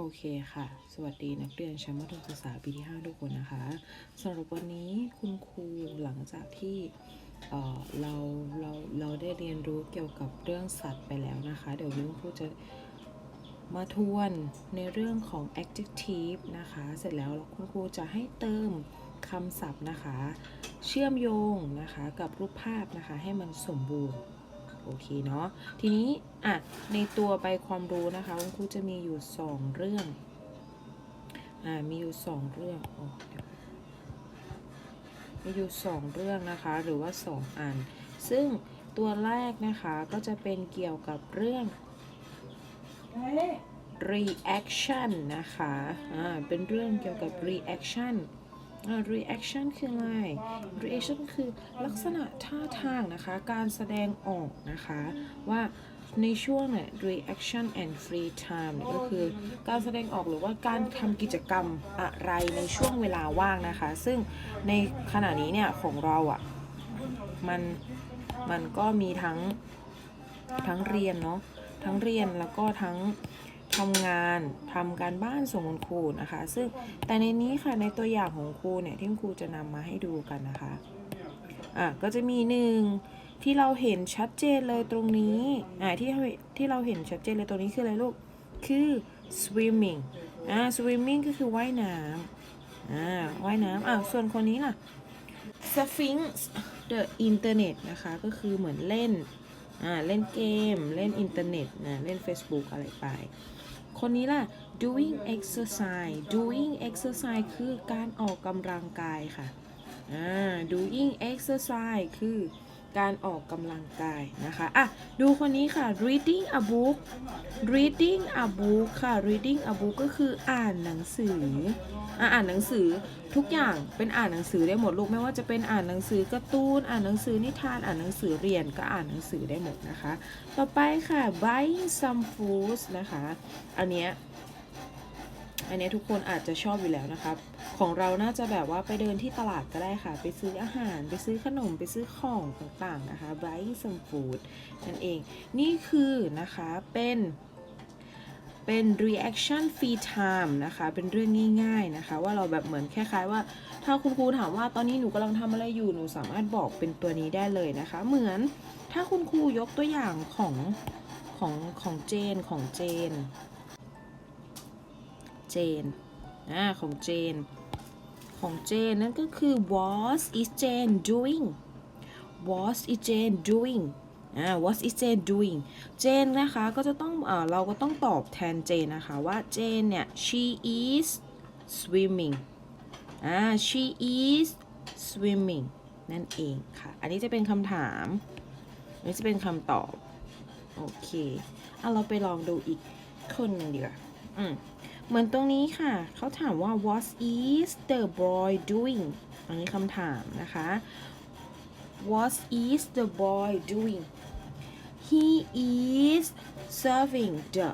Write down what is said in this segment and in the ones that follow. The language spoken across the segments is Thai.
โอเคค่ะ สวัสดีนักเรียนชั้นมัธยมศึกษาปีที่ 5 ทุกคนนะคะสำหรับวันนี้คุณครูหลังจากที่เอ่อเราเราเราได้เรียนรู้เกี่ยวกับเรื่องสัตว์ไปแล้วนะคะ เดี๋ยวคุณครูจะมาทวนในเรื่องของ adjective นะคะ เสร็จแล้วคุณครูจะให้เติมคำศัพท์นะคะ เชื่อมโยงนะคะกับรูปภาพนะคะให้มันสมบูรณ์ โอเคเนาะทีนี้อะในตัวใบความรู้นะคะคุณครูจะมีอยู่ 2 เรื่องอ่ามีอยู่ 2 เรื่องโอ้เดี๋ยวมีอยู่ 2 เรื่องนะคะ หรือว่า 2 อัน ซึ่งตัวแรกนะคะก็จะเป็นเกี่ยวกับเรื่อง reaction นะคะ อ่า เป็นเรื่องเกี่ยวกับ reaction reaction คืออะไร reaction คือลักษณะท่าทางนะคะ การแสดงออกนะคะ ว่าในช่วงเนี่ย reaction and free time เนี่ยก็คือการแสดงออกหรือว่าการทำกิจกรรมอะไรในช่วงเวลาว่างนะคะ ซึ่งในขณะนี้เนี่ยของเราอะ่ะมันมันก็มีทั้งทั้งเรียนเนาะทั้งเรียนแล้วก็ทั้ง ทำงานทำการบ้านส่งคุณครูนะคะ ซึ่งแต่ในนี้ค่ะในตัวอย่างของครูเนี่ยที่ครูจะนำมาให้ดูกันนะคะอะก็จะมีหนึ่งที่เราเห็นชัดเจนเลยตรงนี้อะที่ที่เราเห็นชัดเจนเลยตรงนี้คืออะไรลูก คือ swimming อ่า swimming ก็คือว่ายน้ำอ่าว่ายน้ำอะส่วนคนนี้ล่ะ Sphinx the Internet นะคะ ก็คือเหมือนเล่น อ่าเล่นเกม เล่นอินเทอร์เน็ตนะ เล่น Facebook อะไรไป คนนี้ล่ะ doing exercise doing exercise คือการออกกำลังกายค่ะอ่า doing exercise คือ การออกกำลังกายนะคะ อะ ดูคนนี้ค่ะ reading a book reading a book ค่ะ reading a book ก็คืออ่านหนังสือ อ่านหนังสือทุกอย่างเป็นอ่านหนังสือได้หมดลูกไม่ว่าจะเป็นอ่านหนังสือการ์ตูน อ่านหนังสือนิทานอ่านหนังสือเรียนก็อ่านหนังสือได้หมดนะคะ ต่อไปค่ะ buying some foods นะคะ อันเนี้ยอันเนี้ยทุกคนอาจจะชอบอยู่แล้วนะครับ ของเราน่าจะแบบว่าไปเดินที่ตลาดก็ได้ค่ะ ไปซื้ออาหาร ไปซื้อขนม ไปซื้อของต่างๆนะคะ buying some food นั่นเอง นี่คือนะคะเป็นเป็น reaction free time นะคะ เป็นเรื่องง่าย ๆนะคะ ว่าเราแบบเหมือนคล้ายๆว่า ถ้าคุณครูถามว่าตอนนี้หนูกำลังทำอะไรอยู่ หนูสามารถบอกเป็นตัวนี้ได้เลยนะคะ เหมือนถ้าคุณครูยกตัวอย่างของของของเจนของเจน เจนอ่าของเจน ของเจนนั่นก็คือ what is Jane doing what is Jane doing อ่า what is Jane doing เจนนะคะก็จะต้องเออเราก็ต้องตอบแทนเจนนะคะว่าเจนเนี่ย she is swimming อ่า she is swimming นั่นเองค่ะ อันนี้จะเป็นคำถาม อันนี้จะเป็นคำตอบ โอเค อะเราไปลองดูอีกคนหนึ่งดีกว่าอืม เหมือนตรงนี้ค่ะ เขาถามว่า what is the boy doing อันนี้คำถามนะคะ what is the boy doing he is surfing the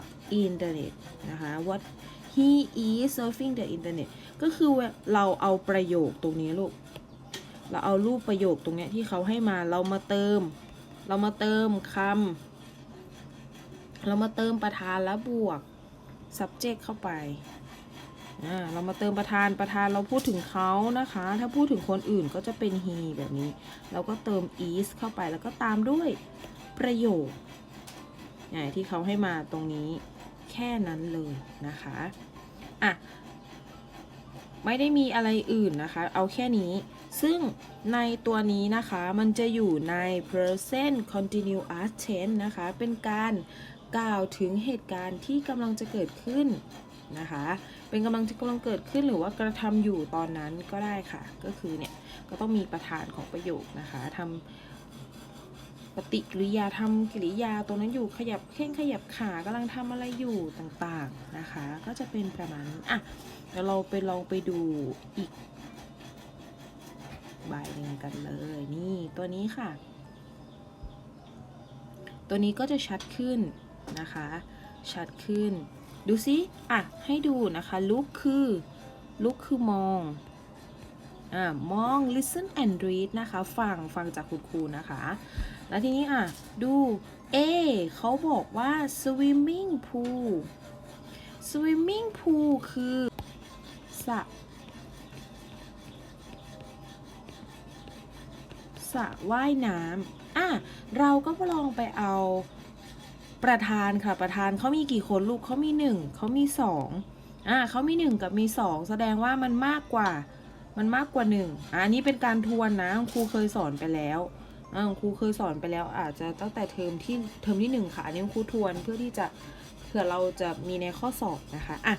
internet นะคะ what he is surfing the internet ก็คือเราเอาประโยคตรงนี้ลูก เราเอารูปประโยคตรงนี้ที่เขาให้มาเรามาเติม เรามาเติมคำเรามาเติมประธานและบวก subject เข้าไป เรามาเติมประธานประธานเราพูดถึงเขานะคะ ถ้าพูดถึงคนอื่นก็จะเป็น he แบบนี้ เราก็เติม is เข้าไปแล้วก็ตามด้วยประโยคที่เขาให้มาตรงนี้แค่นั้นเลยนะคะ อะ ไม่ได้มีอะไรอื่นนะคะ เอาแค่นี้ ซึ่งในตัวนี้นะคะ มันจะอยู่ใน present continuous tense นะคะ เป็นการ กล่าวถึงเหตุการณ์ที่กำลังจะเกิดขึ้นนะคะ เป็นกำลังจะกำลังเกิดขึ้นหรือว่ากระทำอยู่ตอนนั้นก็ได้ค่ะ ก็คือเนี่ยก็ต้องมีประธานของประโยคนะคะทำปฏิกิริยาทำกิริยาตรงนั้นอยู่ขยับเข่งขยับขากำลังทำอะไรอยู่ต่างๆนะคะ ก็จะเป็นประมาณอะเดี๋ยวเราไปลองไปดูอีกใบหนึ่งกันเลยนี่ตัวนี้ค่ะ ตัวนี้ก็จะชัดขึ้น นะคะ ชัดขึ้น ดูซิอะ ให้ดูนะคะลุกคือลุกคือมองอะมอง listen and read นะคะ ฟัง ฟังจากคุณครูนะคะ แล้วทีนี้อะ ดู A เขาบอกว่า swimming pool swimming pool คือสระสระว่ายน้ำอะ เราก็ลองไปเอา ประธานค่ะประธานเขามีกี่คนลูกเขามีหนึ่งเขามีสองอะเขามีหนึ่งกับมีสองแสดงว่ามันมากกว่า มันมากกว่าหนึ่งอะอันนี้เป็นการทวนนะครูเคยสอนไปแล้วอ่าครูเคยสอนไปแล้วอาจจะตั้งแต่เทอมที่เทอมที่หนึ่งค่ะอันนี้ครูทวนเพื่อที่จะเผื่อเราจะมีในข้อสอบนะคะอะ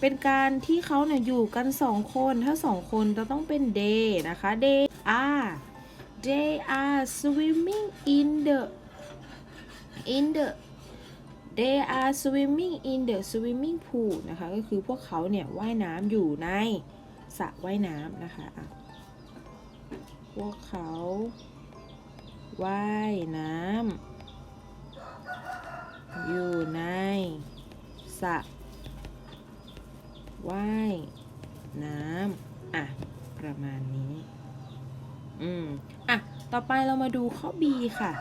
เป็นการที่เขาเนี่ยอยู่กันสองคนถ้าสองคนจะต้องเป็น day นะคะ day are they are swimming in the in the they are swimming in the swimming pool นะคะ ก็คือพวกเขาเนี่ยว่ายน้ำอยู่ในสระว่ายน้ำนะคะ พวกเขาว่ายน้ำอยู่ในสระว่ายน้ำอะ ประมาณนี้ อืม อะ ต่อไปเรามาดูข้อ B ค่ะ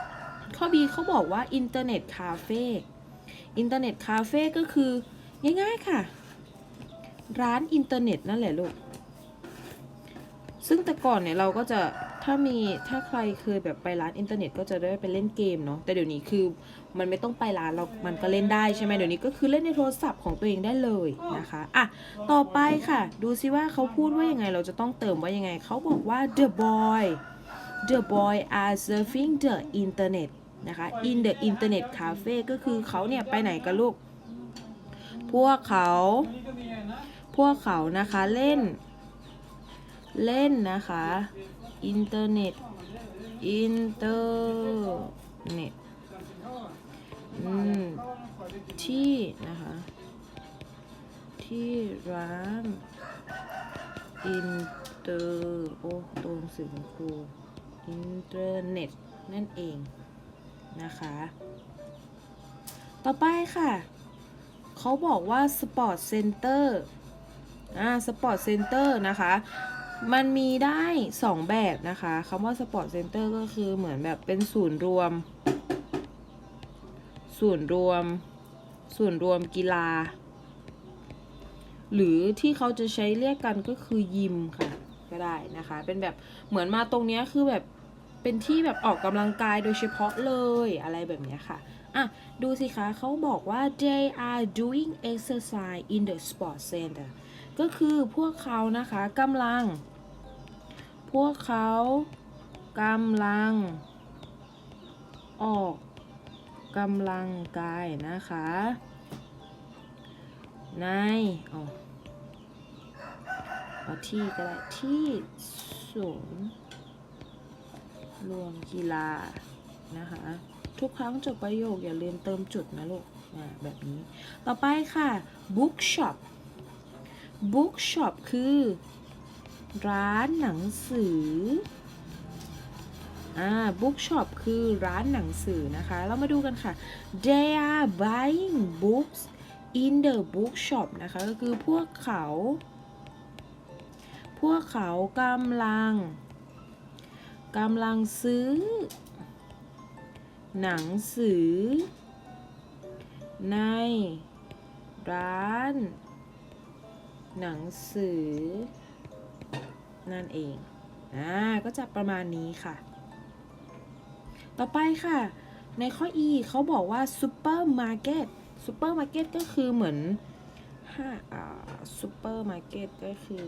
ข้อ B เขาบอกว่าอินเทอร์เน็ตคาเฟ่อินเทอร์เน็ตคาเฟ่ก็คือ ง่ายๆค่ะ ร้านอินเทอร์เน็ตนั่นแหละลูก ซึ่งแต่ก่อนเนี่ยเราก็จะถ้ามีถ้าใครเคยแบบไปร้านอินเทอร์เน็ตก็จะได้ไปเล่นเกมเนาะแต่เดี๋ยวนี้คือมันไม่ต้องไปร้านเรา มันก็เล่นได้ใช่ไหมเดี๋ยวนี้ก็คือเล่นในโทรศัพท์ของตัวเองได้เลยนะคะอะต่อไปค่ะ ดูซิว่าเขาพูดว่ายังไงเราจะต้องเติมว่ายังไงเขาบอกว่า the boy the boy are surfing the internet นะคะ in the internet cafe ก็คือเขาเนี่ยไปไหนกันลูก พวกเขา พวกเขานะคะเล่น เล่นนะคะ อินเทอร์เน็ต อินเทอร์เน็ตที่นะคะ ที่ร้านอินเตอร์โอ้ตรงสื่อของครูอินเทอร์เน็ตนั่นเอง นะคะ ต่อไปค่ะ เขาบอกว่า Sport Center อ่า Sport Center นะคะ มันมีได้ 2 แบบนะคะคำว่า Sport Center ก็คือเหมือนแบบเป็นศูนย์รวม ศูนย์รวม ศูนย์รวมกีฬา หรือที่เขาจะใช้เรียกกันก็คือยิมค่ะ ก็ได้นะคะ เป็นแบบเหมือนมาตรงนี้คือแบบ เป็นที่แบบออกกำลังกายโดยเฉพาะเลยอะไรแบบนี้ค่ะอะ ดูสิคะเขาบอกว่า they are doing exercise in the sports center ก็คือพวกเขานะคะกำลัง พวกเขากำลัง ออกกำลังกายนะคะ ในอ๋อที่ก็ได้ที่ศูนย์ รวมกีฬานะคะ ทุกครั้งจบประโยคอย่าลืมเติมจุดนะลูกแบบนี้ ต่อไปค่ะ bookshop bookshop คือ ร้านหนังสืออ่า bookshop คือร้านหนังสือนะคะ เรามาดูกันค่ะ they are buying books in the bookshop นะคะ ก็คือพวกเขา พวกเขากำลัง กำลังซื้อ หนังสือ ใน ร้าน หนังสือ นั่นเอง อ่า ก็จะประมาณนี้ค่ะ ต่อไปค่ะ ในข้อ E เขาบอกว่าซูเปอร์มาร์เก็ตซูเปอร์มาร์เก็ตก็คือเหมือนห้าอ่าซูเปอร์มาร์เก็ตก็คือ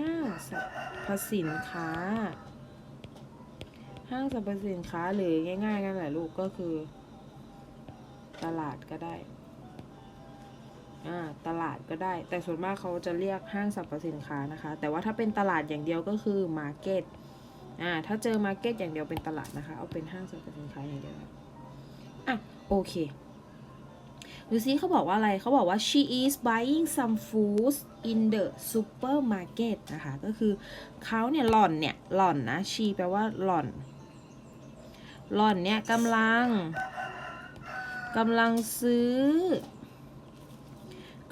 ห้างสรรพสินค้า ห้างสรรพสินค้าหรือง่ายๆกันแหละลูกก็คือ ตลาดก็ได้อ่าตลาดก็ได้ แต่ส่วนมากเขาจะเรียกห้างสรรพสินค้านะคะ แต่ว่าถ้าเป็นตลาดอย่างเดียวก็คือมาร์เก็ตอ่าถ้าเจอมาร์เก็ตอย่างเดียวเป็นตลาดนะคะ เอาเป็นห้างสรรพสินค้าอย่างเดียวอะโอเค ดูซิเขาบอกว่าอะไรเขาบอกว่า she is buying some foods in the supermarket นะคะ ก็คือเขาเนี่ยหล่อนเนี่ยหล่อนนะ she แปลว่าหล่อน หล่อนเนี่ยกำลังกำลังซื้อ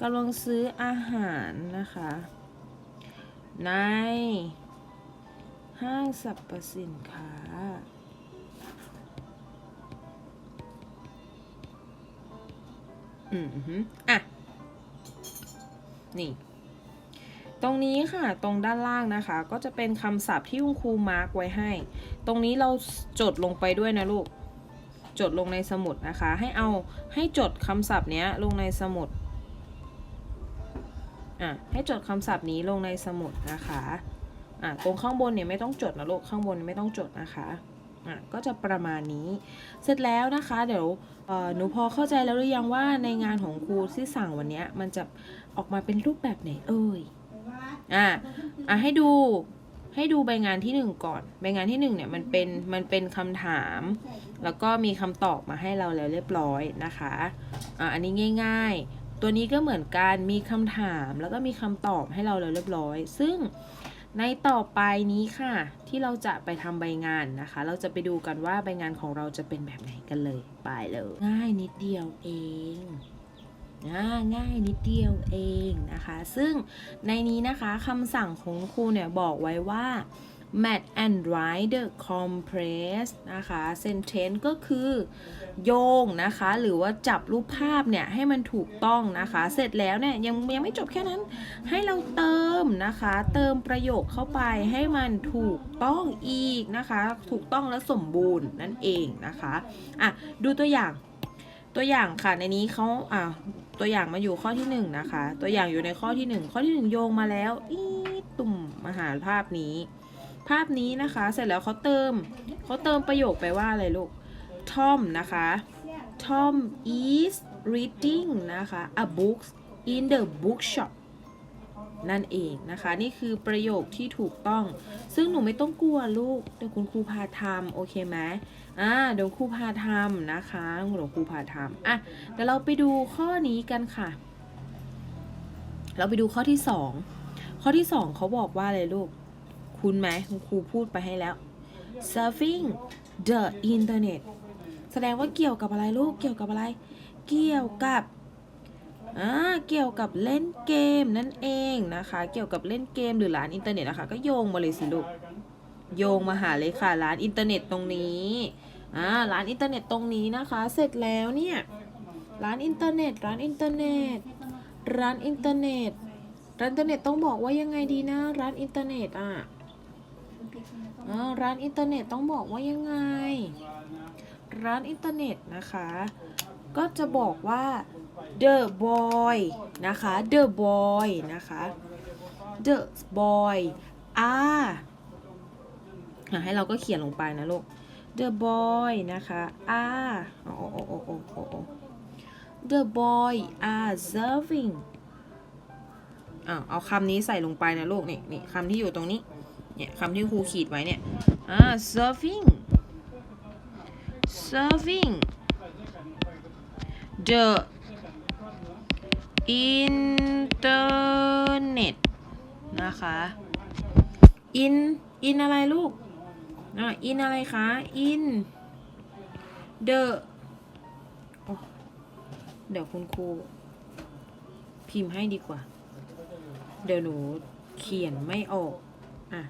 กำลังซื้ออาหารนะคะ ในห้างสรรพสินค้า อืมอืมอะ นี่ ตรงนี้ค่ะ ตรงด้านล่างนะคะ ก็จะเป็นคำศัพท์ที่คุณครูมาร์กไว้ให้ ตรงนี้เราจดลงไปด้วยนะลูก จดลงในสมุดนะคะ ให้เอาให้จดคำศัพท์เนี้ยลงในสมุด อะ ให้จดคำศัพท์นี้ลงในสมุดนะคะ อะ ตรงข้างบนเนี่ยไม่ต้องจดนะลูก ข้างบนไม่ต้องจดนะคะ อะก็จะประมาณนี้ เสร็จแล้วนะคะ เดี๋ยวหนูพอเข้าใจแล้วหรือยังว่าในงานของครูที่สั่งวันนี้มันจะออกมาเป็นรูปแบบไหนเอ่ยอะอะให้ดูให้ดูใบงานที่หนึ่งก่อน ใบงานที่หนึ่งเนี่ยมันเป็นมันเป็นคำถาม แล้วก็มีคำตอบมาให้เราแล้วเรียบร้อยนะคะอะอันนี้ง่าย ๆ ตัวนี้ก็เหมือนกันมีคำถามแล้วก็มีคำตอบให้เราแล้วเรียบร้อย ซึ่ง ในต่อไปนี้ค่ะ ที่เราจะไปทำใบงานนะคะ เราจะไปดูกันว่าใบงานของเราจะเป็นแบบไหนกันเลย ไปเลย ง่ายนิดเดียวเองอ่าง่ายนิดเดียวเองนะคะ ซึ่งในนี้นะคะคำสั่งของครูเนี่ยบอกไว้ว่า match and write the compress นะคะ sentence ก็คือโยงนะคะ หรือว่าจับรูปภาพเนี่ย ให้มันถูกต้องนะคะ เสร็จแล้วเนี่ย ยังยังไม่จบแค่นั้น ให้เราเติมนะคะ เติมประโยคเข้าไปให้มันถูกต้องอีกนะคะ ถูกต้องและสมบูรณ์นั่นเองนะคะ อะ ดูตัวอย่างตัวอย่างค่ะในนี้เขาอะตัวอย่างมาอยู่ข้อที่หนึ่งนะคะ ตัวอย่างอยู่ในข้อที่หนึ่งข้อที่หนึ่งโยงมาแล้ว อีตุ่มมาหาภาพนี้ ภาพนี้นะคะ เสร็จแล้วเขาเติมเขาเติมประโยคไปว่าอะไรลูก Tom นะคะ Tom is reading นะคะ a book in the bookshop นั่นเองนะคะ นี่คือประโยคที่ถูกต้อง ซึ่งหนูไม่ต้องกลัวลูกเดี๋ยวคุณครูพาทำโอเคไหมอ่าเดี๋ยวครูพาทำนะคะเดี๋ยวครูพาทำอะเดี๋ยวเราไปดูข้อนี้กันค่ะ เราไปดูข้อที่สองข้อที่สองเขาบอกว่าอะไรลูก คุณไหมคุณครูพูดไปให้แล้ว surfing the internet แสดงว่าเกี่ยวกับอะไรลูก เกี่ยวกับอะไร เกี่ยวกับอ่าเกี่ยวกับเล่นเกมนั่นเองนะคะ เกี่ยวกับเล่นเกมหรือร้านอินเทอร์เน็ตนะคะ ก็โยงมาเลยสิลูก โยงมาหาเลยค่ะร้านอินเทอร์เน็ตตรงนี้อ่าร้านอินเทอร์เน็ตตรงนี้นะคะ เสร็จแล้วเนี่ยร้านอินเทอร์เน็ต ร้านอินเทอร์เน็ต ร้านอินเทอร์เน็ต ร้านอินเทอร์เน็ตต้องบอกว่ายังไงดีนะ ร้านอินเทอร์เน็ตอะ ร้านอินเทอร์เน็ตต้องบอกว่ายังไง ร้านอินเทอร์เน็ตนะคะ ก็จะบอกว่า the boy นะคะ the boy นะคะ the boy are ให้เราก็เขียนลงไปนะลูก the boy นะคะ are โอ้โอ้โอ้โอ้โอ้โอ้ the boy are serving อะเอาคำนี้ใส่ลงไปนะลูกนี่นี่คำที่อยู่ตรงนี้ คำที่ครูขีดไว้เนี่ย อ่า serving serving the internet นะคะ in in อะไรลูกอ่า in อะไรคะ in the เดี๋ยวคุณครูพิมพ์ให้ดีกว่า เดี๋ยวหนูเขียนไม่ออก อะ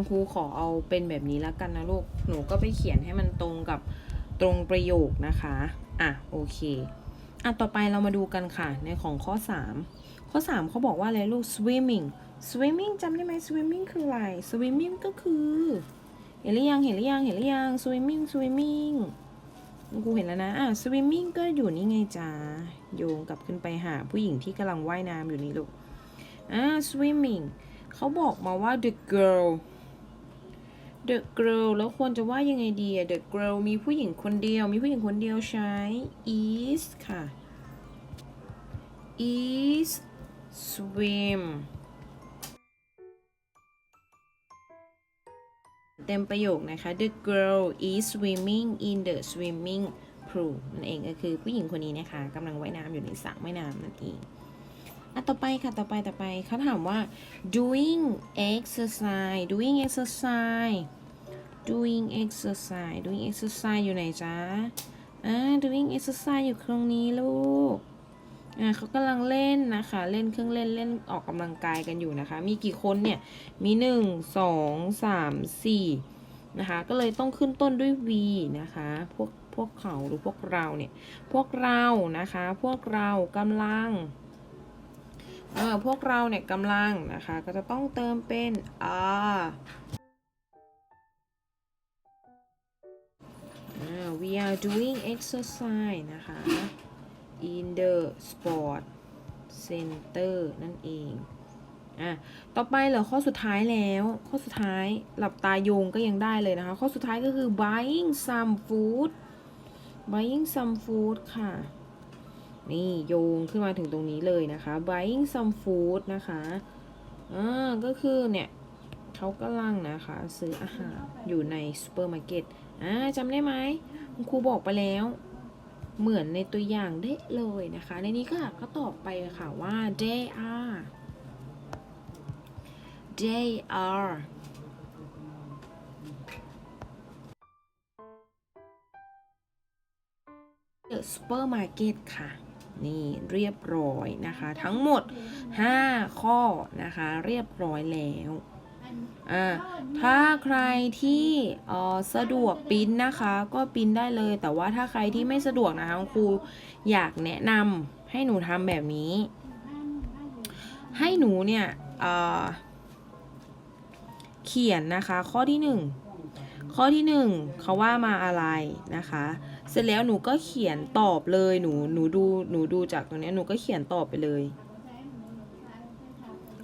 คุณครูขอเอาเป็นแบบนี้แล้วกันนะลูก หนูก็ไปเขียนให้มันตรงกับตรงประโยคนะคะ อะโอเค อะต่อไปเรามาดูกันค่ะ ในของข้อ 3 ข้อ 3เขาบอกว่าอะไรลูก swimming swimming จำได้ไหม swimming คืออะไร swimming ก็คือ เห็นหรือยัง เห็นหรือยัง เห็นหรือยัง swimming swimming ครูเห็นแล้วนะ อะ swimming ก็อยู่นี่ไงจ้าโยงกลับขึ้นไปหาผู้หญิงที่กำลังว่ายน้ำอยู่นี่ลูก อ่า swimming เขาบอกมาว่า the girl the girl แล้วควรจะว่ายังไงดีอะ the girl มีผู้หญิงคนเดียว มีผู้หญิงคนเดียวใช้ is ค่ะ is swim เต็มประโยคนะคะ the girl is swimming in the swimming pool นั่นเองก็คือผู้หญิงคนนี้นะคะกำลังว่ายน้ำอยู่ในสระว่ายน้ำนั่นเอง อะต่อไปค่ะ ต่อไป ต่อไป เขาถามว่า doing exercise doing exercise doing exercise doing exercise อยู่ไหนจ๊ะอ่า doing exercise อยู่ตรงนี้ลูก อ่าเขากำลังเล่นนะคะ เล่นเครื่องเล่น เล่นออกกำลังกายกันอยู่นะคะ มีกี่คนเนี่ย มีหนึ่งสองสามสี่นะคะ ก็เลยต้องขึ้นต้นด้วย V นะคะ พวก พวกเขาหรือพวกเราเนี่ย พวกเรานะคะ พวกเรากำลัง เออพวกเราเนี่ยกำลังนะคะ ก็จะต้องเติมเป็น are อ่า we are doing exercise นะคะ in the sport center นั่นเองอะต่อไปเหลือข้อสุดท้ายแล้ว ข้อสุดท้ายหลับตาโยงก็ยังได้เลยนะคะ ข้อสุดท้ายก็คือ buying some food buying some food ค่ะ นี่โยงขึ้นมาถึงตรงนี้เลยนะคะ buying some food นะคะอ่าก็คือเนี่ยเขากำลังนะคะ ซื้ออาหารอยู่ในซูเปอร์มาร์เก็ตอ่าจำได้ไหมคุณครูบอกไปแล้ว เหมือนในตัวอย่างได้เลยนะคะ ในนี้ก็ก็ตอบไปค่ะว่า they are they are the supermarket ค่ะ นี่เรียบร้อยนะคะ ทั้งหมด 5 ข้อนะคะ เรียบร้อยแล้วอ่าถ้าใครที่สะดวกปิ้นนะคะ ก็ปิ้นได้เลย แต่ว่าถ้าใครที่ไม่สะดวกนะคะครูอยากแนะนำให้หนูทำแบบนี้ ให้หนูเนี่ยเอ่อเขียนนะคะ ข้อที่หนึ่งข้อที่หนึ่งเขาว่ามาอะไรนะคะ เสร็จแล้วหนูก็เขียนตอบเลยหนูหนูดูหนูดูจากตรงนี้หนูก็เขียนตอบไปเลย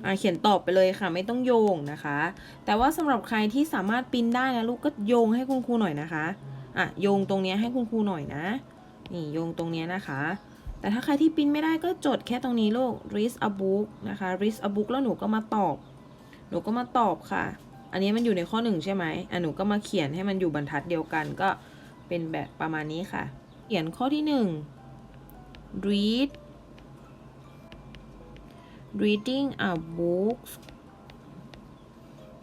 อ่าเขียนตอบไปเลยค่ะไม่ต้องโยงนะคะ แต่ว่าสำหรับใครที่สามารถปิ้นได้นะลูกก็โยงให้คุณครูหน่อยนะคะอะโยงตรงนี้ให้คุณครูหน่อยนะนี่โยงตรงนี้นะคะ แต่ถ้าใครที่ปิ้นไม่ได้ก็จดแค่ตรงนี้ลูก read a book นะคะ read a book แล้วหนูก็มาตอบ หนูก็มาตอบค่ะ อันนี้มันอยู่ในข้อหนึ่งใช่ไหมอะหนูก็มาเขียนให้มันอยู่บรรทัดเดียวกันก็ เป็นแบบประมาณนี้ค่ะ เขียนข้อที่หนึ่ง read reading a book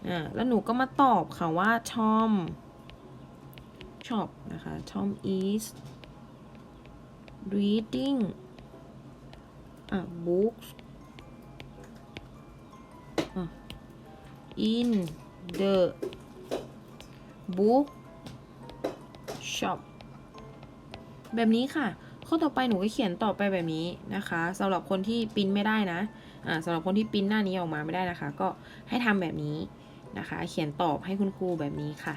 อ่าแล้วหนูก็มาตอบค่ะว่า Tom shop นะคะ Tom is reading a book in the book shop แบบนี้ค่ะ ข้อต่อไปหนูก็เขียนต่อไปแบบนี้นะคะสำหรับคนที่ปิ้นไม่ได้นะอ่าสำหรับคนที่ปิ้นหน้านี้ออกมาไม่ได้นะคะ ก็ให้ทำแบบนี้นะคะ เขียนตอบให้คุณครูแบบนี้ค่ะ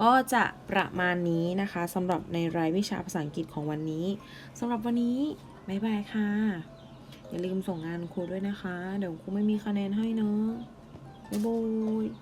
ก็จะประมาณนี้นะคะสำหรับในรายวิชาภาษาอังกฤษของวันนี้สำหรับวันนี้บ๊ายบายค่ะ อย่าลืมส่งงานครูด้วยนะคะ เดี๋ยวครูไม่มีคะแนนให้เนาะบ๊ายบาย